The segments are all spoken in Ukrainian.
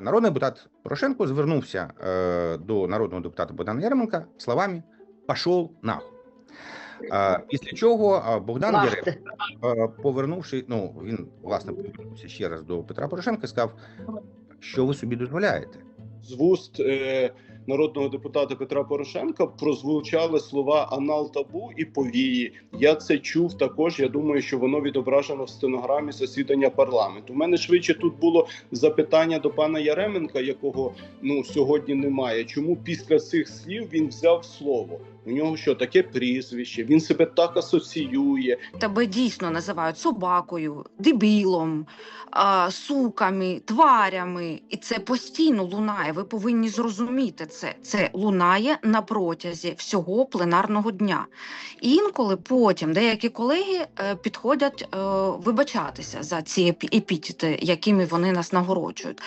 Народний депутат Порошенко звернувся е, до народного депутата Богдана Яременка словами «пошел нахуй». Е, Після чого е, Богдан Яременко, е, повернувши, ну він власне повернувся ще раз до Петра Порошенка, сказав, що ви собі дозволяєте. з вуст е, народного депутата Петра Порошенка прозвучали слова анал табу і повії. Я це чув також. Я думаю, що воно відображено в стенограмі засідання парламенту. У мене швидше тут було запитання до пана Яременка, якого ну сьогодні немає. Чому після цих слів він взяв слово? У нього що таке прізвище? Він себе так асоціює. Тебе дійсно називають собакою, дебілом, а, суками, тварями, і це постійно лунає. Ви повинні зрозуміти це. Це лунає на протязі всього пленарного дня. Інколи потім деякі колеги е, підходять е, вибачатися за ці епі- епітети, якими вони нас нагороджують.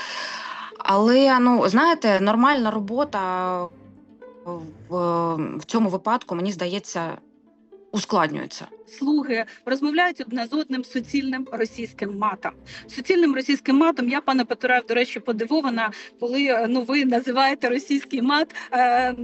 Але ну знаєте, нормальна робота в, в цьому випадку, мені здається, ускладнюється. слуги розмовляють одне з одним суцільним російським матом. Суцільним російським матом я пане Петраєв, до речі, подивована, коли е, ну ви називаєте російський мат. Е-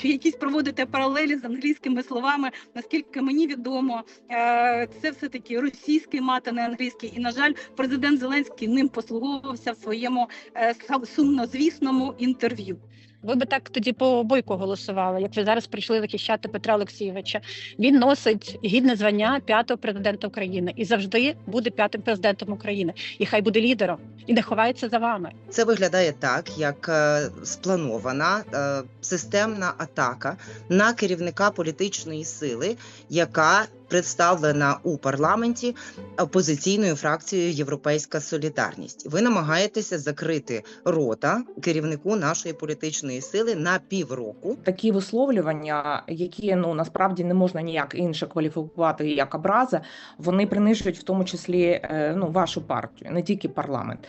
чи якісь проводите паралелі з англійськими словами? Наскільки мені відомо, е, це все таки російський мат, а не англійський. І на жаль, президент Зеленський ним послуговувався в своєму е, сумнозвісному інтерв'ю. Ви би так тоді по бойку голосували, як ви зараз прийшли захищати Петра Олексійовича. Він носить гідне звання п'ятого президента України і завжди буде п'ятим президентом України. І хай буде лідером і не ховається за вами. Це виглядає так, як е, спланована е, системна атака на керівника політичної сили, яка представлена у парламенті опозиційною фракцією Європейська Солідарність. Ви намагаєтеся закрити рота керівнику нашої політичної сили на півроку. такі висловлювання, які ну насправді не можна ніяк інше кваліфікувати як образи, вони принижують в тому числі е, ну вашу партію, не тільки парламент.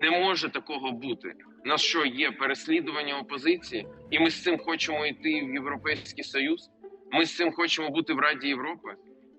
Не може такого бути. У нас що є переслідування опозиції, і ми з цим хочемо йти в Європейський Союз. Ми з цим хочемо бути в Раді Європи.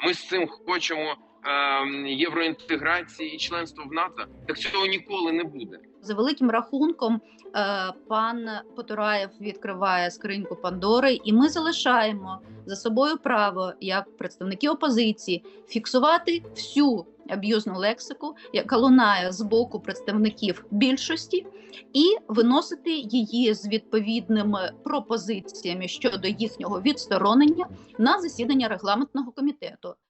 Ми з цим хочемо е, євроінтеграції і членства в НАТО. Так цього ніколи не буде. За великим рахунком, е, пан Потураєв відкриває скриньку Пандори, і ми залишаємо за собою право, як представники опозиції, фіксувати всю аб'юзну лексику, яка лунає з боку представників більшості, і виносити її з відповідними пропозиціями щодо їхнього відсторонення на засідання регламентного комітету.